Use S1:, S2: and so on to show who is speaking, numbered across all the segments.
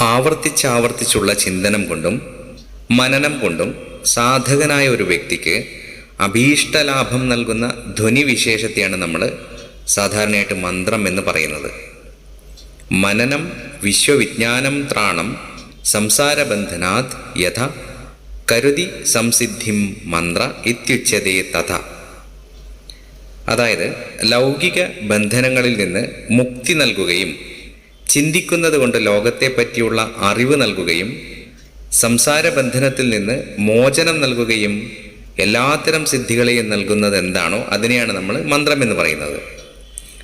S1: ആവർത്തിച്ചാവർത്തിച്ചുള്ള ചിന്തനം കൊണ്ടും മനനം കൊണ്ടും സാധകനായ ഒരു വ്യക്തിക്ക് അഭീഷ്ടലാഭം നൽകുന്ന ധ്വനിവിശേഷത്തെയാണ് നമ്മൾ സാധാരണയായിട്ട് മന്ത്രം എന്ന് പറയുന്നത്. മനനം വിശ്വവിജ്ഞാനം ത്രാണം സംസാരബന്ധനാത് യഥ കരുതി സംസിദ്ധിം മന്ത്ര ഇത്യുച്ചതേ തഥ. അതായത് ലൗകിക ബന്ധനങ്ങളിൽ നിന്ന് മുക്തി നൽകുകയും ചിന്തിക്കുന്നത് കൊണ്ട് ലോകത്തെ പറ്റിയുള്ള അറിവ് നൽകുകയും സംസാര ബന്ധനത്തിൽ നിന്ന് മോചനം നൽകുകയും എല്ലാത്തരം സിദ്ധികളെയും നൽകുന്നത് എന്താണോ അതിനെയാണ് നമ്മൾ മന്ത്രം എന്ന് പറയുന്നത്.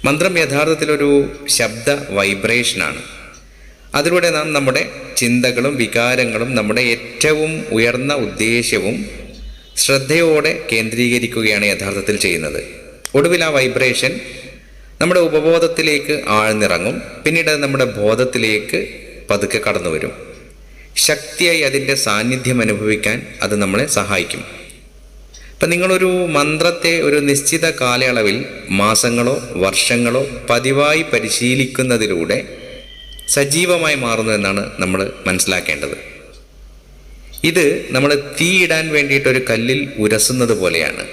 S1: മന്ത്രം യഥാർത്ഥത്തിലൊരു ശബ്ദ വൈബ്രേഷനാണ് അതിലൂടെ നാം നമ്മുടെ ചിന്തകളും വികാരങ്ങളും നമ്മുടെ ഏറ്റവും ഉയർന്ന ഉദ്ദേശ്യവും ശ്രദ്ധയോടെ കേന്ദ്രീകരിക്കുകയാണ് യഥാർത്ഥത്തിൽ ചെയ്യുന്നത്. ഒടുവിൽ ആ വൈബ്രേഷൻ നമ്മുടെ ഉപബോധത്തിലേക്ക് ആഴ്ന്നിറങ്ങും. പിന്നീട് നമ്മുടെ ബോധത്തിലേക്ക് പതുക്കെ കടന്നു വരും. ശക്തിയായി അതിന്റെ സാന്നിധ്യം അനുഭവിക്കാൻ അത് നമ്മളെ സഹായിക്കും. അപ്പം നിങ്ങളൊരു മന്ത്രത്തെ ഒരു നിശ്ചിത കാലയളവിൽ മാസങ്ങളോ വർഷങ്ങളോ പതിവായി പരിശീലിക്കുന്നതിലൂടെ സജീവമായി മാറുന്നു എന്നാണ് നമ്മൾ മനസ്സിലാക്കേണ്ടത്. ഇത് നമ്മൾ തീയിടാൻ വേണ്ടിയിട്ട് ഒരു കല്ലിൽ ഉരസുന്നത് പോലെയാണ്.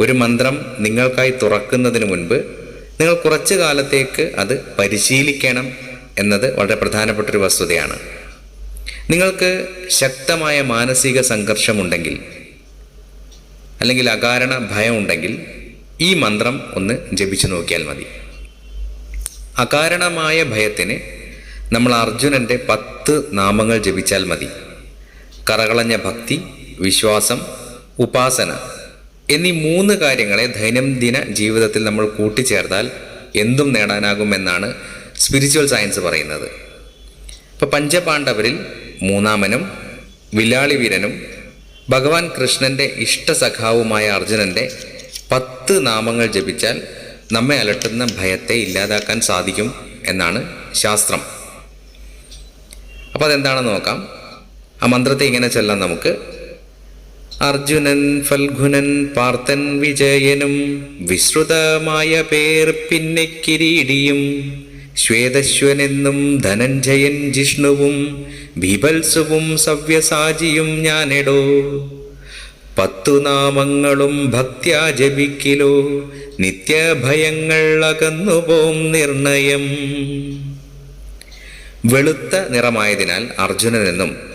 S1: ഒരു മന്ത്രം നിങ്ങൾക്കായി തുറക്കുന്നതിന് മുൻപ് നിങ്ങൾ കുറച്ചു കാലത്തേക്ക് അത് പരിശീലിക്കണം എന്നത് വളരെ പ്രധാനപ്പെട്ട ഒരു വസ്തുതയാണ്. നിങ്ങൾക്ക് ശക്തമായ മാനസിക സംഘർഷമുണ്ടെങ്കിൽ അല്ലെങ്കിൽ അകാരണ ഭയം ഉണ്ടെങ്കിൽ ഈ മന്ത്രം ഒന്ന് ജപിച്ചു നോക്കിയാൽ മതി. അകാരണമായ ഭയത്തിന് നമ്മൾ അർജുനന്റെ പത്ത് നാമങ്ങൾ ജപിച്ചാൽ മതി. കറകളഞ്ഞ ഭക്തി വിശ്വാസം ഉപാസന എന്നീ മൂന്ന് കാര്യങ്ങളെ ദൈനംദിന ജീവിതത്തിൽ നമ്മൾ കൂട്ടിച്ചേർത്താൽ എന്തും നേടാനാകുമെന്നാണ് സ്പിരിച്വൽ സയൻസ് പറയുന്നത്. ഇപ്പോൾ പഞ്ചപാണ്ഡവരിൽ മൂന്നാമനും വില്ലാളി വീരനും ഭഗവാൻ കൃഷ്ണന്റെ ഇഷ്ടസഖാവുമായ അർജുനന്റെ പത്ത് നാമങ്ങൾ ജപിച്ചാൽ നമ്മെ അലട്ടുന്ന ഭയത്തെ ഇല്ലാതാക്കാൻ സാധിക്കും എന്നാണ് ശാസ്ത്രം. അപ്പോൾ അതെന്താണെന്ന് നോക്കാം. ആ മന്ത്രത്തെ ഇങ്ങനെ ചെല്ലാം നമുക്ക്. അർജുനൻ ഫൽഗുനൻ പാർത്തൻ വിജയനും വിശ്രുതമായ പേർ പിന്നെ കിരീടിയും ശ്വേതശ്വനെന്നും ധനഞ്ജയൻ ജിഷ്ണുവും ബീഭത്സുവും സവ്യസാചിയും ഞാനെടോ. പത്തു നാമങ്ങളും ഭക്ത്യാ ജപിക്കിലോ നിത്യഭയങ്ങൾ അകന്നുപോം നിർണയം. വെളുത്ത നിറമായതിനാൽ അർജുനനെന്നും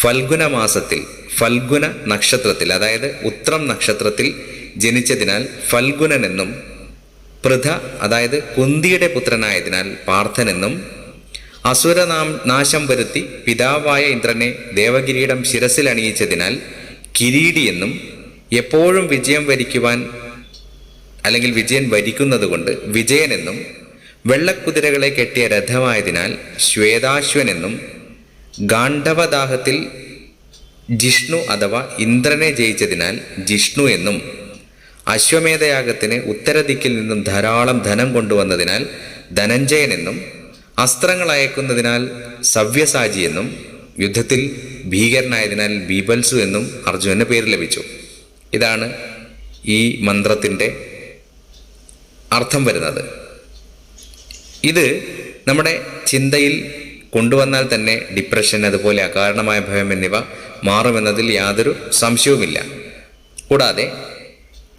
S1: ഫൽഗുന മാസത്തിൽ ഫൽഗുന നക്ഷത്രത്തിൽ അതായത് ഉത്രം നക്ഷത്രത്തിൽ ജനിച്ചതിനാൽ ഫൽഗുനൻ എന്നും പൃഥ അതായത് കുന്തിയുടെ പുത്രനായതിനാൽ പാർത്ഥനെന്നും അസുരനാം നാശം വരുത്തി പിതാവായ ഇന്ദ്രനെ ദേവകിരീടം ശിരസിൽ അണിയിച്ചതിനാൽ കിരീടി എന്നും എപ്പോഴും വിജയം വരിക്കുവാൻ അല്ലെങ്കിൽ വിജയൻ വരിക്കുന്നതുകൊണ്ട് വിജയനെന്നും വെള്ളക്കുതിരകളെ കെട്ടിയ രഥമായതിനാൽ ശ്വേതാശ്വനെന്നും ഗാണ്ഡവദാഹത്തിൽ ജിഷ്ണു അഥവാ ഇന്ദ്രനെ ജയിച്ചതിനാൽ ജിഷ്ണു എന്നും അശ്വമേധയാഗത്തിന് ഉത്തരദിക്കിൽ നിന്നും ധാരാളം ധനം കൊണ്ടുവന്നതിനാൽ ധനഞ്ജയൻ എന്നും അസ്ത്രങ്ങൾ അയക്കുന്നതിനാൽ സവ്യസാജി എന്നും യുദ്ധത്തിൽ ഭീകരനായതിനാൽ ബീബൽസു എന്നും അർജുനന് പേര് ലഭിച്ചു. ഇതാണ് ഈ മന്ത്രത്തിന്റെ അർത്ഥം വരുന്നത്. ഇത് നമ്മുടെ ചിന്തയിൽ കൊണ്ടുവന്നാൽ തന്നെ ഡിപ്രഷൻ അതുപോലെ അകാരണമായ ഭയം എന്നിവ മാറുമെന്നതിൽ യാതൊരു സംശയവുമില്ല. കൂടാതെ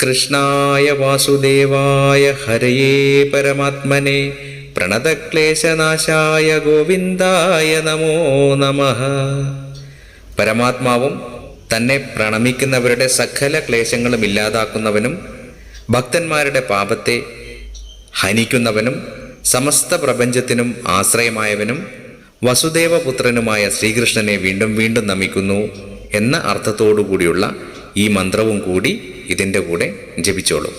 S1: കൃഷ്ണായ വാസുദേവായ ഹരയേ പരമാത്മനെ പ്രണതക്ലേശനാശായ ഗോവിന്ദായ നമോ നമ. പരമാത്മാവും തന്നെ പ്രണമിക്കുന്നവരുടെ സകല ക്ലേശങ്ങളും ഇല്ലാതാക്കുന്നവനും ഭക്തന്മാരുടെ പാപത്തെ ഹനിക്കുന്നവനും സമസ്ത പ്രപഞ്ചത്തിനും ആശ്രയമായവനും വസുദേവപുത്രനുമായ ശ്രീകൃഷ്ണനെ വീണ്ടും വീണ്ടും നമിക്കുന്നു എന്ന അർത്ഥത്തോടു കൂടിയുള്ള ഈ മന്ത്രവും കൂടി ഇതിന്റെ കൂടെ ജപിച്ചോളൂ.